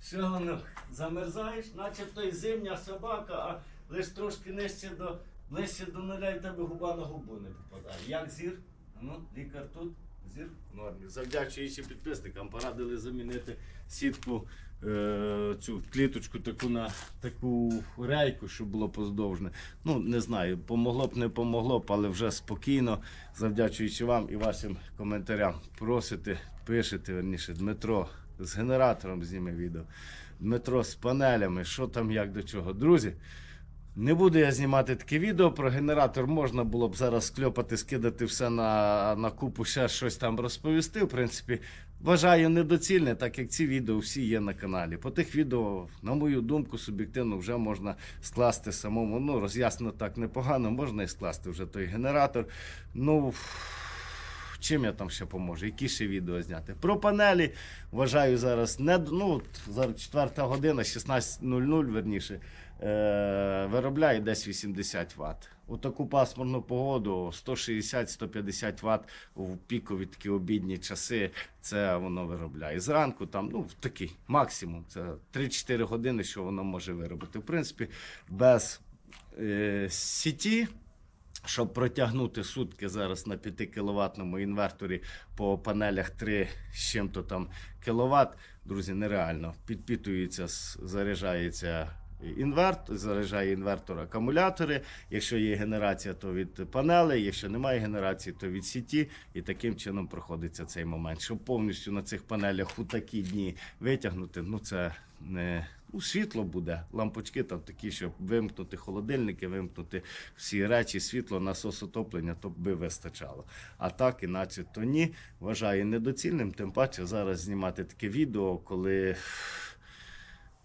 Все, ну, замерзаєш, начебто і зимня собака, а лиш трошки нижче до, ближче до нуля і тебе губа на губу не попадає. Як зір? Ну, лікар тут, зір в нормі. Завдячуючи підписникам, порадили замінити сітку, е, цю кліточку таку на таку рейку, щоб було поздовжне. Ну, не знаю, помогло б, не помогло б, але вже спокійно, завдячуючи вам і вашим коментарям. Просите, пишете, верніше, Дмитро з генератором зніме відео. Дмитро з панелями, що там, як до чого. Друзі, не буду я знімати таке відео. Про генератор можна було б зараз скльопати, скидати все на, на купу, ще щось там розповісти. В принципі, вважаю недоцільне, так як ці відео всі є на каналі. По тих відео, на мою думку, суб'єктивно вже можна скласти самому. Ну, роз'яснено так непогано, можна і скласти вже той генератор. Ну. Чим я там ще поможу? Які ще відео зняти? Про панелі вважаю зараз не ну, зараз 4 година, 16.00 верніше, е, виробляє десь 80 Вт. У таку пасмурну погоду 160-150 Вт в пікові такі обідні часи. Це воно виробляє. Зранку там, ну, такий максимум. Це 3-4 години, що воно може виробити. В принципі, без е, сіті щоб протягнути сутки зараз на 5 кіловатному інверторі по панелях 3 з чим-то там кіловат, друзі, нереально. Підпитується, заряджається інвертор, заряджає інвертор акумулятори. Якщо є генерація, то від панелей, якщо немає генерації, то від сіті. І таким чином проходиться цей момент. Щоб повністю на цих панелях у такі дні витягнути, ну це. Ну, світло буде, лампочки там такі, щоб вимкнути холодильники, вимкнути всі речі, світло, насос отоплення, то би вистачало. А так, іначе то ні. Вважаю недоцільним. Тим паче зараз знімати таке відео, коли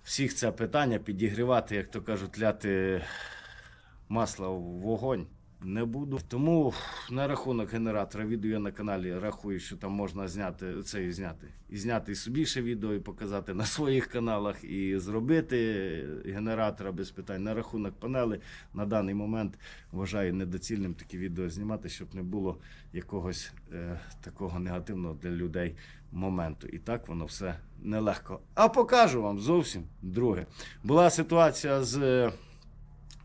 всіх це питання підігрівати, як то кажуть, ляти масло в вогонь. Не буду. Тому на рахунок генератора відео я на каналі рахую, що там можна зняти це і зняти. І зняти собі ще відео, і показати на своїх каналах, і зробити генератора без питань. На рахунок панели на даний момент вважаю недоцільним такі відео знімати, щоб не було якогось е, такого негативного для людей моменту. І так воно все нелегко. А покажу вам зовсім друге. Була ситуація з.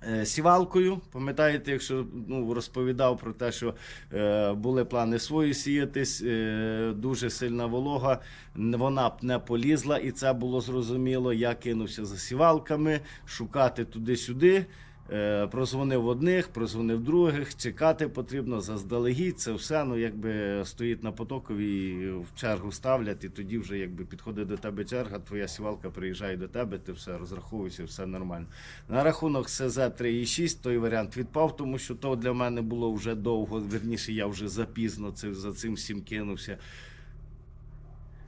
Е, Сівалкою, пам'ятаєте, якщо ну, розповідав про те, що е, були плани свої сіятись, е, дуже сильна волога, вона б не полізла, і це було зрозуміло. Я кинувся за сівалками, шукати туди-сюди. Е, прозвонив одних, прозвонив других, чекати потрібно заздалегідь. Це все ну, якби стоїть на потокові, в чергу ставлять, і тоді вже якби підходить до тебе черга, твоя сівалка приїжджає до тебе, ти все розраховуєшся, все нормально. На рахунок СЗ 3.6 той варіант відпав, тому що то для мене було вже довго. Верніше, я вже запізно це, за цим всім кинувся.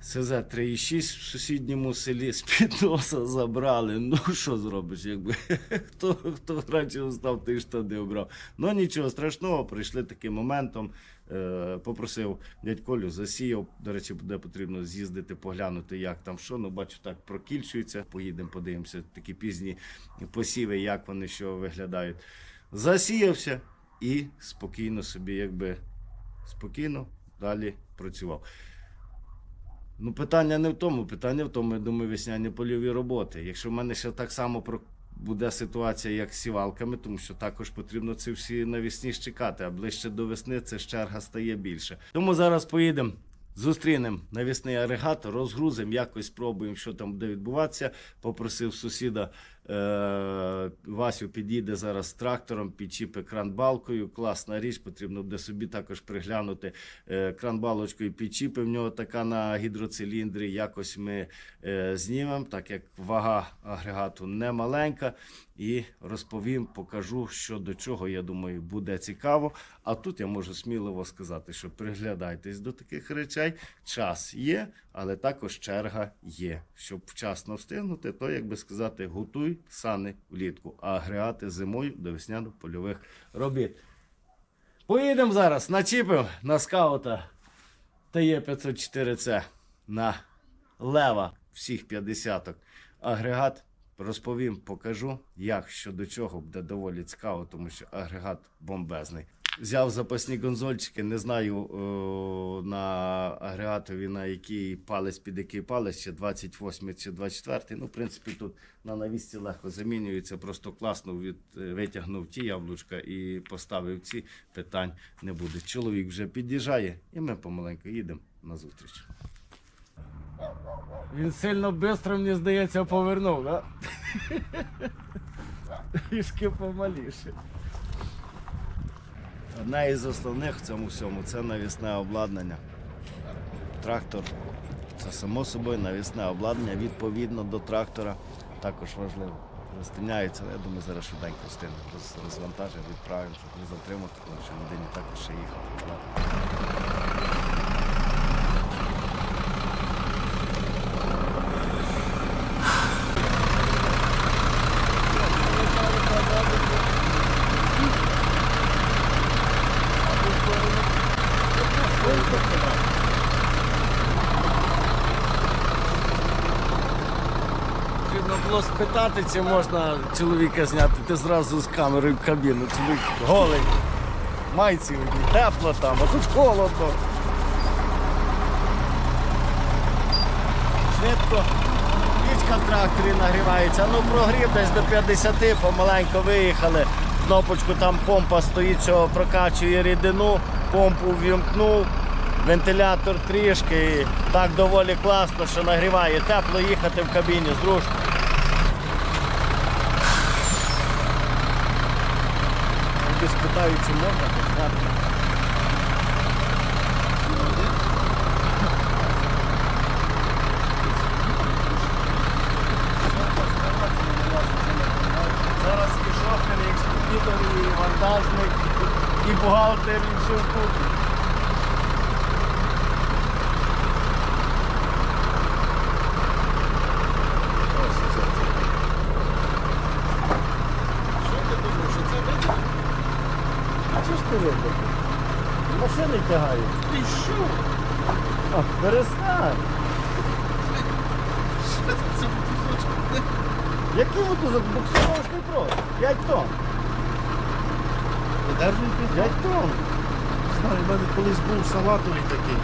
СЗ 3.6 в сусідньому селі з-під носа забрали. Ну що зробиш, якби хто, хто раніше став, той штани обрав. Ну нічого страшного, прийшли таким моментом. Е, попросив дядь Колю, засіяв. До речі, буде потрібно з'їздити, поглянути, як там що. Ну, бачу, так прокільчується. Поїдемо, подивимося, такі пізні посіви, як вони що виглядають. Засіявся і спокійно собі, якби спокійно далі працював. Ну, питання не в тому. Питання в тому, я думаю, весняні польові роботи. Якщо в мене ще так само буде ситуація, як з сівалками, тому що також потрібно це всі навесні ж чекати, а ближче до весни це черга стає більше. Тому зараз поїдемо. Зустрінемо навісний агрегат, розгрузимо, якось спробуємо, що там буде відбуватися. Попросив сусіда Васю підійде зараз з трактором, підчіпи кран-балкою. Класна річ, потрібно буде собі також приглянути е- кран-балочкою підчіпи. В нього така на гідроциліндрі. Якось ми е- знімемо, так як вага агрегату не маленька. І розповім, покажу, що до чого, я думаю, буде цікаво. А тут я можу сміливо сказати, що приглядайтесь до таких речей. Час є, але також черга є. Щоб вчасно встигнути, то, як би сказати, готуй сани влітку, а агрегати зимою до весняно-польових робіт. Поїдемо зараз, начіпимо на скаута ТЕ-504С на лева всіх 50 агрегат. Розповім, покажу, як що до чого буде доволі цікаво, тому що агрегат бомбезний. Взяв запасні конзольчики, не знаю о, на агрегатові на який палець під який палець, чи 28 чи 24. Ну, в принципі, тут на навісці легко замінюється. Просто класно від, е, витягнув ті яблучка і поставив ці питань не буде. Чоловік вже під'їжджає, і ми помаленьку їдемо на зустріч. Він сильно швидко, мені здається, повернув, так? Трішки помаліше. Одна із основних в цьому всьому це навісне обладнання. Трактор це само собою навісне обладнання відповідно до трактора також важливо. Розтиняється, я думаю, зараз швиденько встигне. Роз- Розвантажимо, відправимо, щоб не затримати, тому що людині також ще їхати. Було спитати, чи можна чоловіка зняти. Ти зразу з камерою в кабіну. Чоловік голий. Майці одні, тепло там, а тут холодно. Швидко. Пічка в тракторі нагрівається. Ну прогрів десь до 50, помаленько виїхали. Кнопочку там помпа стоїть, що прокачує рідину, помпу ввімкнув. Вентилятор трішки, і так доволі класно, що нагріває. Тепло їхати в кабіні зручно. Спитають, чи можна підняти. Зараз і шофер, і експедитор, і вантажник, і бухгалтер, і все в А чого ж ти вибив? Машини тягають. Ти що? А, перестань. Це мотузочок. Який мотузок? Буксировочний просто. 5 тонн. Видержуєте? 5 тонн. Знаю, в мене колись був салатовий такий.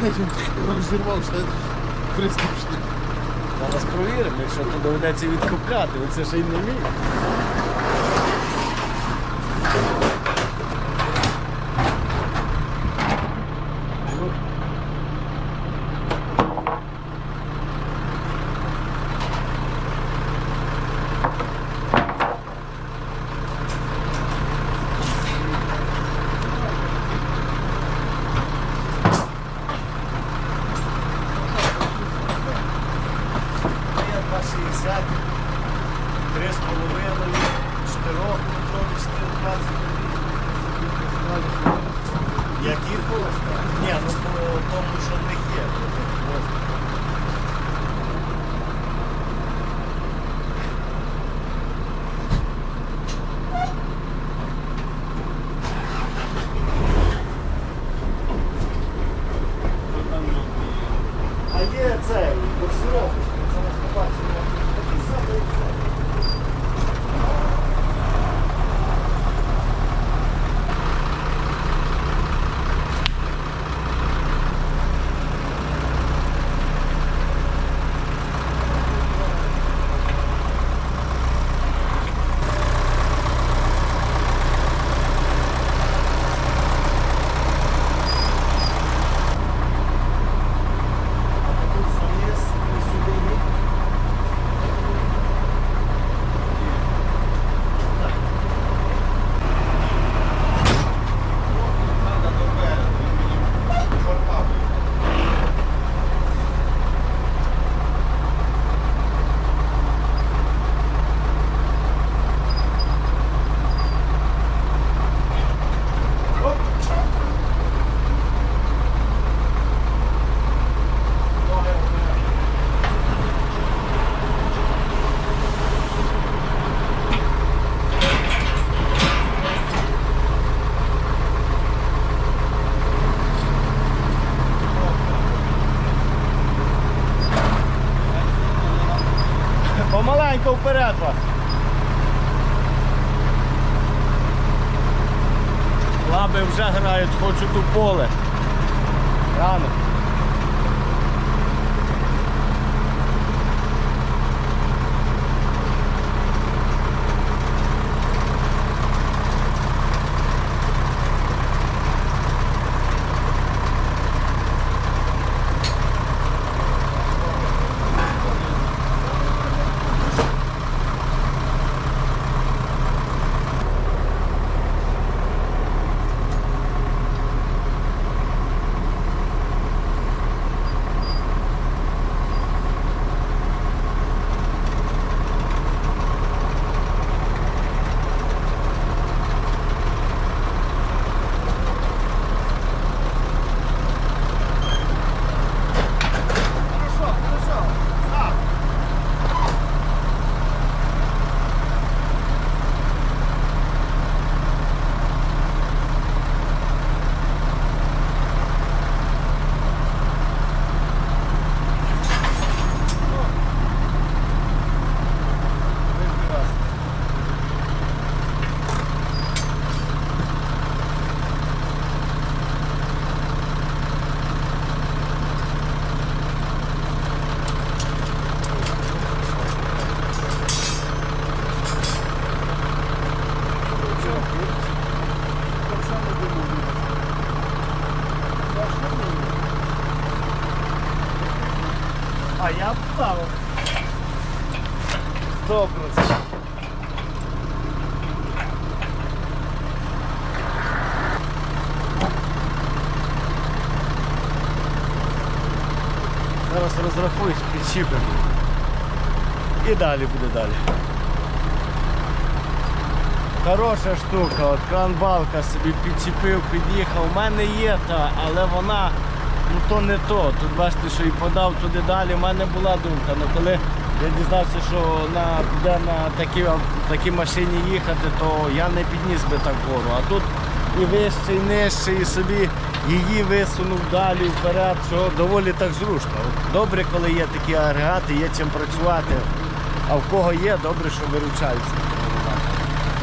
Блядь, він розірвався. Приступшний. Зараз провіримо, якщо то доведеться відкупляти, оце ще й не вмієте. поле. Далі буде далі. Хороша штука, от кранбалка собі підчепив, під'їхав. У мене є та, але вона ну то не то. Тут бачите, що і подав туди далі. У мене була думка. Ну коли я дізнався, що на, буде на такій, такій машині їхати, то я не підніс би так гору. А тут і вище, і нижче, і собі її висунув далі вперед, що доволі так зручно. Добре, коли є такі агрегати, є чим працювати. А в кого є, добре, що виручаються.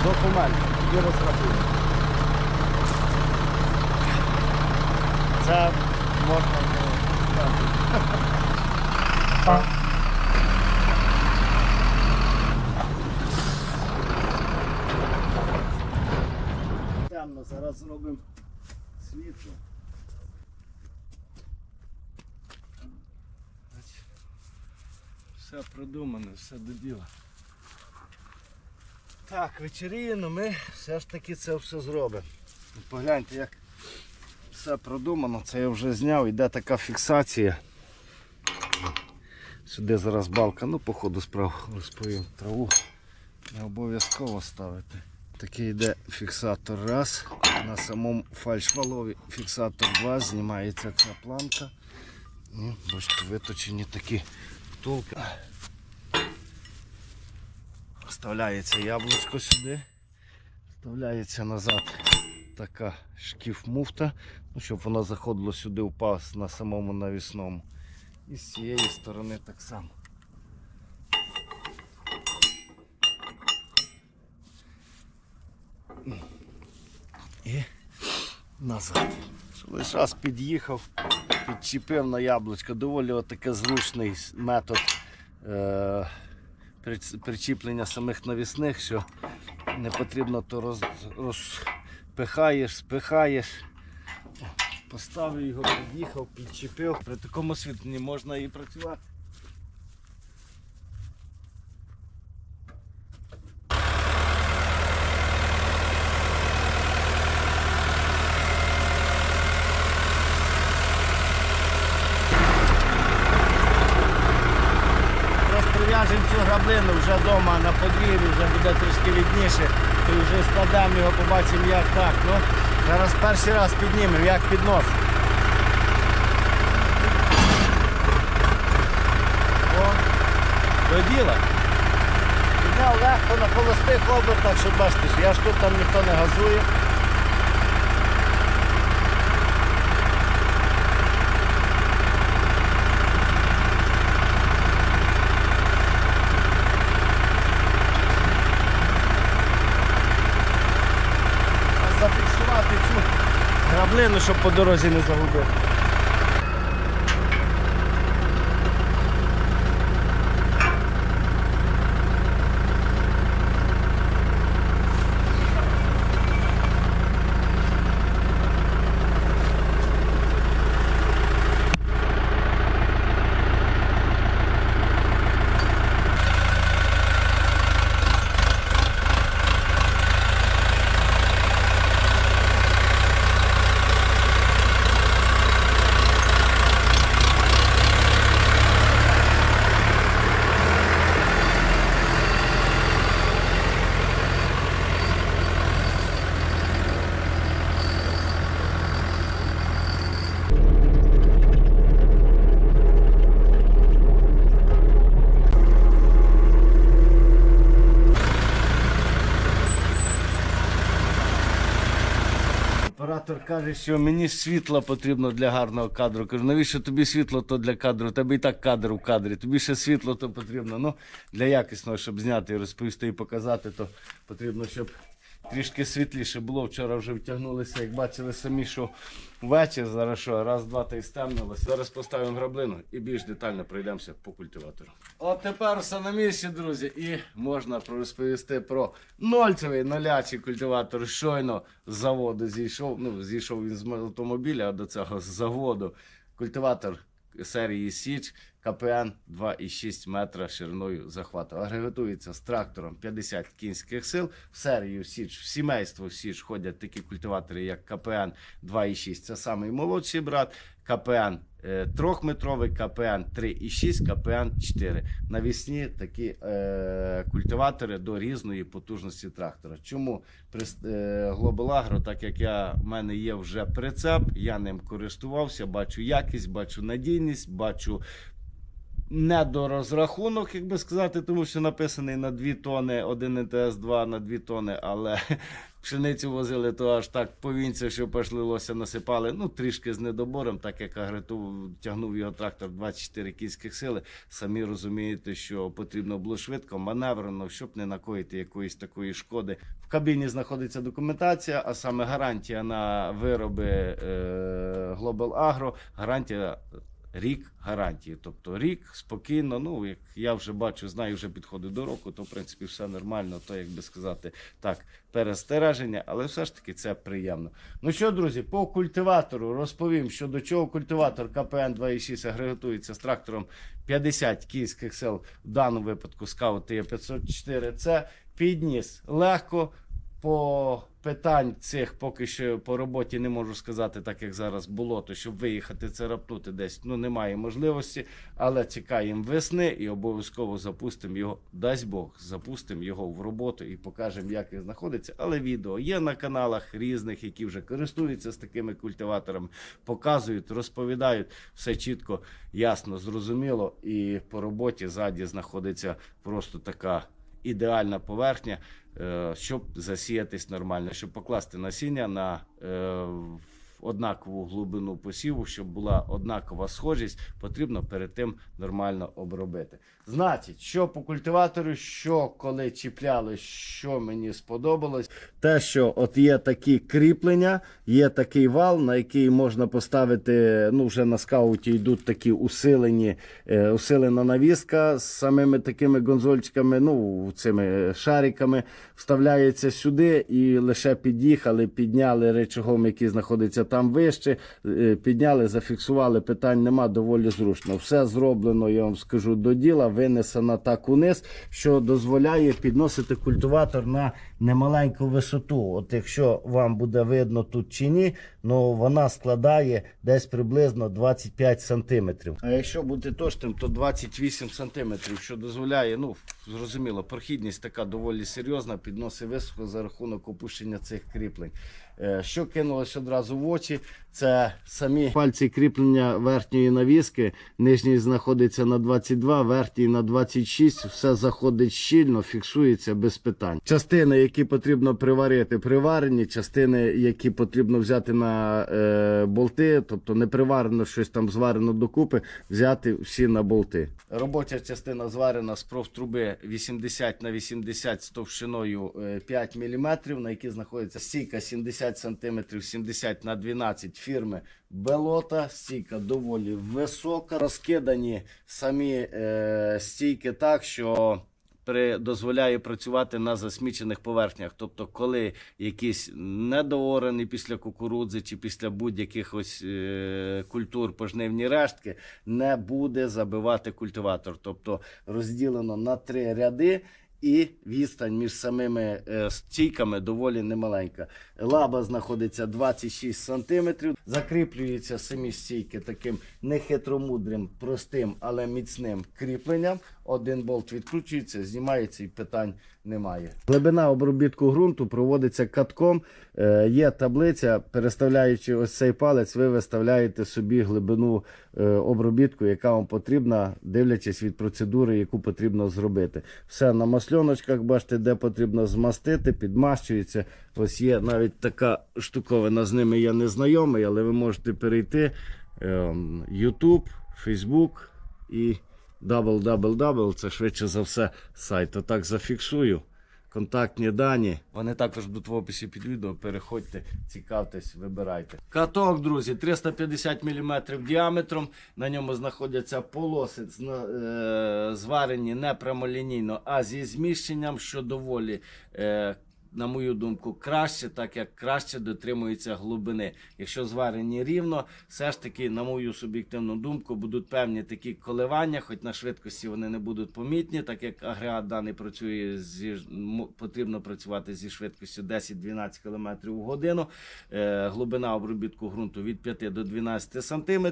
Документ, і розрахунок. Це можна. Темно, зараз зробимо світло. Продумано, все до діла. Так, вечеріємо, ми все ж таки це все зробимо. Погляньте, як все продумано, це я вже зняв, іде така фіксація. Сюди зараз балка, ну походу справ розповім траву. Не обов'язково ставити. Такий йде фіксатор раз. На самому фальшвалові фіксатор 2, знімається ця планка. Бачите, виточені такі втулки. Вставляється яблучко сюди, вставляється назад така шкіф-муфта, ну, щоб воно заходило сюди в на самому навісному. І з цієї сторони так само. І назад. Лише раз під'їхав, підчепив на яблучко. Доволі отаке зручний метод. Е- причіплення самих навісних, що не потрібно то роз, розпихаєш, спихаєш. Поставив його, під'їхав, підчепив. При такому світленні можна і працювати. Зараз прив'яжемо цю граблину вже вдома на подвір'ї, вже буде трішки відніше. То вже складемо його, побачимо як так. Ну, зараз перший раз піднімемо, як піднос. О, до діла. Підняв легко на холостих обертах, щоб бачите, що я ж тут там ніхто не газує. зафіксувати цю граблину, щоб по дорозі не загубити. Каже, що мені світло потрібно для гарного кадру. Кажу, навіщо тобі світло, то для кадру? Тобі і так кадр у кадрі. Тобі ще світло то потрібно. Ну, для якісного, щоб зняти і розповісти і показати, то потрібно, щоб трішки світліше було. Вчора вже втягнулися, як бачили самі, що вечір зараз що, раз, два та й стемнилося. Зараз поставимо граблину і більш детально пройдемося по культиватору. От тепер все на місці, друзі, і можна розповісти про нольцевий нолячий культиватор. Щойно з заводу зійшов. Ну, зійшов він з автомобіля, до цього з заводу. Культиватор серії Січ КПН 2,6 метра шириною захвату. Агрегатується з трактором 50 кінських сил. В серію Січ, в сімейство Січ ходять такі культиватори, як КПН 2,6. Це самий молодший брат. КПН е, трьохметровий, КПН 3,6, КПН 4. Навісні такі е, культиватори до різної потужності трактора. Чому Прис- е, так як я, в мене є вже прицеп, я ним користувався, бачу якість, бачу надійність, бачу недорозрахунок, як би сказати, тому що написаний на 2 тони, один НТС 2 на 2 тони, але пшеницю возили, то аж так повінця, що пошлилося, насипали. Ну, трішки з недобором, так як агрету тягнув його трактор 24 кінських сили. Самі розумієте, що потрібно було швидко, маневрено, щоб не накоїти якоїсь такої шкоди. В кабіні знаходиться документація, а саме гарантія на вироби е, Global Agro, гарантія. Рік гарантії, тобто рік спокійно. Ну як я вже бачу, знаю, вже підходить до року, то в принципі все нормально. То як би сказати, так, перестереження, але все ж таки це приємно. Ну що, друзі, по культиватору розповім, що до чого культиватор КПН 2.6 агрегатується з трактором 50 кінських сил, в даному випадку скаут Т504. Це підніс легко. По питань цих поки що по роботі не можу сказати, так як зараз було, то щоб виїхати це рапнути десь ну немає можливості, але чекаємо весни і обов'язково запустимо його. Дасть Бог, запустимо його в роботу і покажемо, як він знаходиться. Але відео є на каналах різних, які вже користуються з такими культиваторами, показують, розповідають все чітко, ясно, зрозуміло. І по роботі ззаді знаходиться просто така ідеальна поверхня, щоб засіятись нормально, щоб покласти насіння на е, однакову глибину посіву, щоб була однакова схожість, потрібно перед тим нормально обробити. Значить, що по культиватору, що коли чіпляли, що мені сподобалось, те, що от є такі кріплення, є такий вал, на який можна поставити. Ну, вже на скауті йдуть такі усилені, е, усилена навіска з самими такими гонзольчиками, ну цими шариками, вставляється сюди і лише під'їхали, підняли речагом, який знаходиться там вище, е, підняли, зафіксували. Питань нема, доволі зручно. Все зроблено, я вам скажу, до діла, винесено так униз, що дозволяє підносити культиватор на немаленьку висоту. От якщо вам буде видно тут чи ні, ну вона складає десь приблизно 25 сантиметрів. А якщо бути точним, то 28 сантиметрів, що дозволяє, ну зрозуміло, прохідність така доволі серйозна, підносить високо за рахунок опущення цих кріплень. Е, Що кинулось одразу в очі, це самі пальці кріплення верхньої навіски. Нижній знаходиться на 22, верхній на 26. Все заходить щільно, фіксується без питань. Частини, які потрібно приварити, приварені. Частини, які потрібно взяти на е, болти, тобто не приварено щось там зварено докупи, взяти всі на болти. Робоча частина зварена з профтруби 80 на 80 з товщиною е, 5 мм, на якій знаходиться стійка 70 см, 70 на 12 фірми Белота. Стійка доволі висока. Розкидані самі е, стійки так, що при, дозволяє працювати на засмічених поверхнях. Тобто, коли якийсь недоорений після кукурудзи чи після будь-яких е, культур пожнивні рештки, не буде забивати культиватор. Тобто розділено на три ряди. І відстань між самими е, стійками доволі немаленька. Лаба знаходиться 26 см. Закріплюються самі стійки таким нехитромудрим, простим, але міцним кріпленням. Один болт відкручується, знімається і питань немає. Глибина обробітку ґрунту проводиться катком. Е, є таблиця, переставляючи ось цей палець, ви виставляєте собі глибину е, обробітку, яка вам потрібна, дивлячись від процедури, яку потрібно зробити. Все на масльоночках, бачите, де потрібно змастити, підмащується. Ось є навіть така штуковина, з ними я не знайомий, але ви можете перейти ем, YouTube, Facebook і www, це швидше за все сайт. Отак зафіксую. Контактні дані. Вони також будуть в описі під відео. Переходьте, цікавтесь, вибирайте. Каток, друзі, 350 мм діаметром. На ньому знаходяться полоси е, зварені не прямолінійно, а зі зміщенням, що доволі. На мою думку, краще, так як краще дотримується глибини. Якщо зварені рівно, все ж таки, на мою суб'єктивну думку, будуть певні такі коливання, хоч на швидкості вони не будуть помітні, так як агрегат даний працює зі потрібно працювати зі швидкістю 10-12 км в годину. Е, глибина обробітку ґрунту від 5 до 12 см.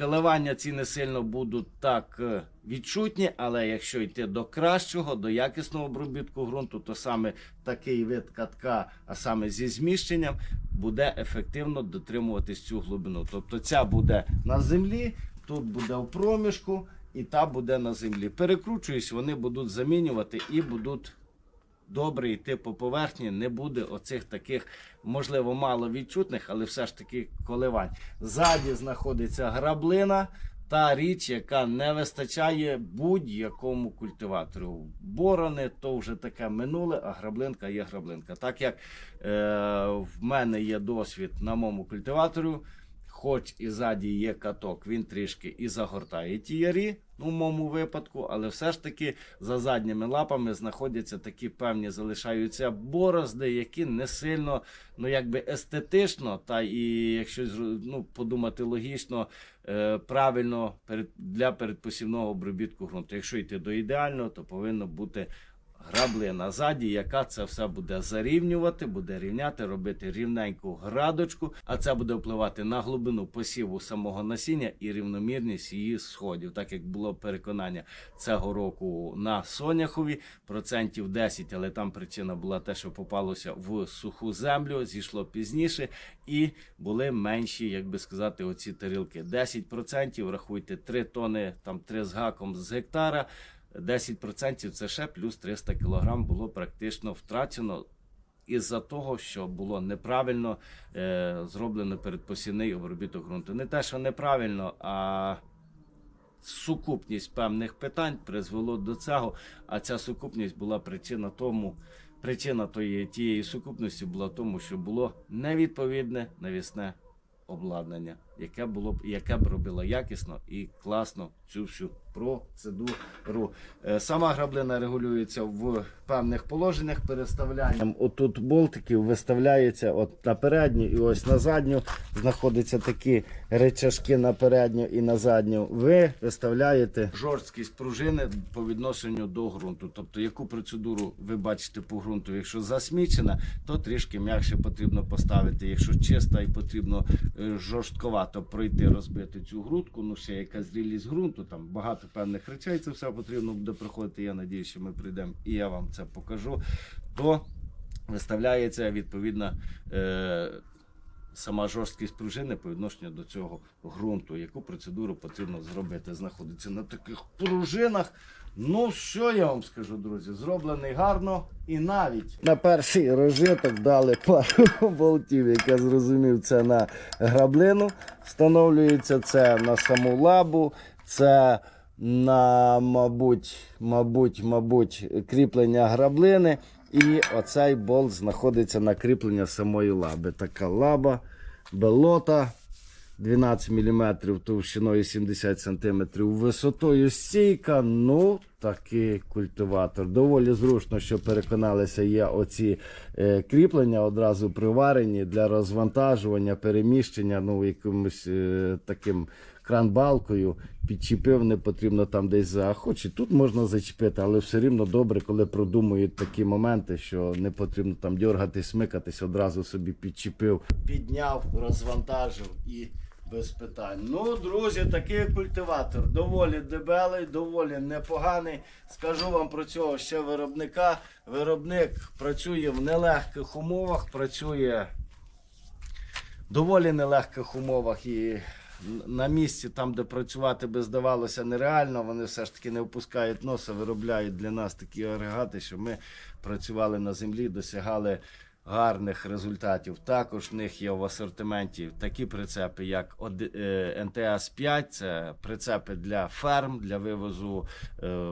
Коливання ці не сильно будуть так е, відчутні, але якщо йти до кращого, до якісного обробітку ґрунту, то саме такий вид катка, а саме зі зміщенням, буде ефективно дотримуватись цю глибину. Тобто ця буде на землі, тут буде в проміжку, і та буде на землі. Перекручуюсь, вони будуть замінювати і будуть добре йти по поверхні, не буде оцих таких, можливо, мало відчутних, але все ж таки коливань. Ззаді знаходиться граблина. Та річ, яка не вистачає будь-якому культиватору. Борони то вже таке минуле, а граблинка є граблинка. Так як е, в мене є досвід на моєму культиватору, хоч і ззаді є каток, він трішки і загортає ті ярі, ну, в моєму випадку, але все ж таки за задніми лапами знаходяться такі певні, залишаються борозди, які не сильно, ну якби естетично, та і якщо ну, подумати логічно, е, правильно для передпосівного обробітку ґрунту. Якщо йти до ідеального, то повинно бути граблина ззаді, яка це все буде зарівнювати, буде рівняти, робити рівненьку градочку, а це буде впливати на глибину посіву самого насіння і рівномірність її сходів, так як було переконання цього року на соняхові процентів 10, але там причина була те, що попалося в суху землю, зійшло пізніше, і були менші, як би сказати, оці тарілки. 10% рахуйте 3 тони, там 3 з гаком з гектара. 10% це ще плюс 300 кг було практично втрачено із-за того, що було неправильно е, зроблено передпосівний обробіток ґрунту. Не те, що неправильно, а сукупність певних питань призвело до цього. А ця сукупність була причина тому. Причина тої, тієї сукупності була тому, що було невідповідне навісне обладнання, яке було б яке б робило якісно і класно цю всю процедуру. Е, Сама граблина регулюється в певних положеннях. Переставлянням отут болтиків виставляється от на передню і ось на задню. Знаходяться такі речашки на передню і на задню. Ви виставляєте жорсткість пружини по відношенню до ґрунту. Тобто, яку процедуру ви бачите по ґрунту, якщо засмічена, то трішки м'якше потрібно поставити. Якщо чиста і потрібно е, жорстковато пройти, розбити цю грудку, ну ще яка зрілість ґрунту, там багато певних речей, це все потрібно буде проходити. Я надію, що ми прийдемо і я вам це покажу. То виставляється відповідна е, сама жорсткість пружини по відношенню до цього ґрунту, яку процедуру потрібно зробити. Знаходиться на таких пружинах. Ну, що я вам скажу, друзі, зроблений гарно і навіть на перший розжиток дали пару болтів, я зрозумів, це на граблину. Встановлюється це на саму лабу, це на, мабуть, мабуть, мабуть, кріплення граблини. І оцей болт знаходиться на кріплення самої лаби. Така лаба, белота. 12 мм товщиною 70 см висотою стійка. Ну, такий культиватор. Доволі зручно, що переконалися, є оці е, кріплення одразу приварені для розвантажування, переміщення ну, якимось е, таким кран-балкою. Підчепив, не потрібно там десь за. Тут можна зачепити, але все рівно добре, коли продумують такі моменти, що не потрібно там дергатись, смикатись, одразу собі підчепив, підняв, розвантажив і без питань. Ну, друзі, такий культиватор доволі дебелий, доволі непоганий. Скажу вам про цього ще виробника. Виробник працює в нелегких умовах, працює в доволі нелегких умовах і на місці, там, де працювати би здавалося нереально, вони все ж таки не впускають носа, виробляють для нас такі агрегати, що ми працювали на землі, досягали гарних результатів. Також в них є в асортименті такі прицепи, як НТС-5, це прицепи для ферм, для вивозу е,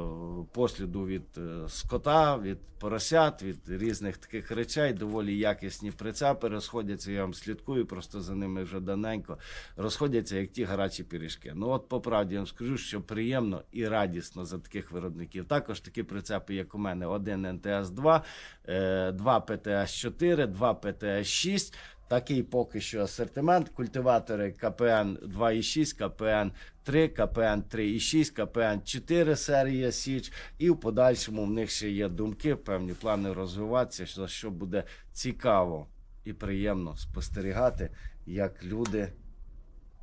посліду від е, скота, від поросят, від різних таких речей. Доволі якісні прицепи розходяться. Я вам слідкую, просто за ними вже давненько. Розходяться як ті гарячі пиріжки. Ну от по правді я вам скажу, що приємно і радісно за таких виробників. Також такі прицепи, як у мене, один НТС-2, е, два ПТС-4, два ПТС-6. Такий поки що асортимент. Культиватори КПН 2,6, КПН 3, КПН 3,6, КПН 4 серія Січ. І в подальшому в них ще є думки, певні плани розвиватися, що, що буде цікаво і приємно спостерігати, як люди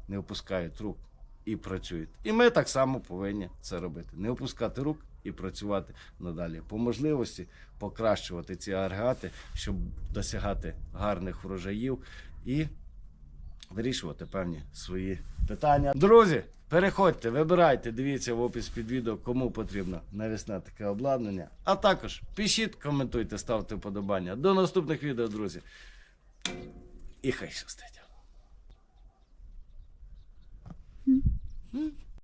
не опускають рук і працюють. І ми так само повинні це робити. Не опускати рук і працювати надалі. По можливості покращувати ці агрегати, щоб досягати гарних врожаїв і вирішувати певні свої питання. Друзі, переходьте, вибирайте, дивіться в опис під відео, кому потрібно навісне таке обладнання. А також пишіть, коментуйте, ставте вподобання. До наступних відео, друзі. І хай щастить. Mm-hmm.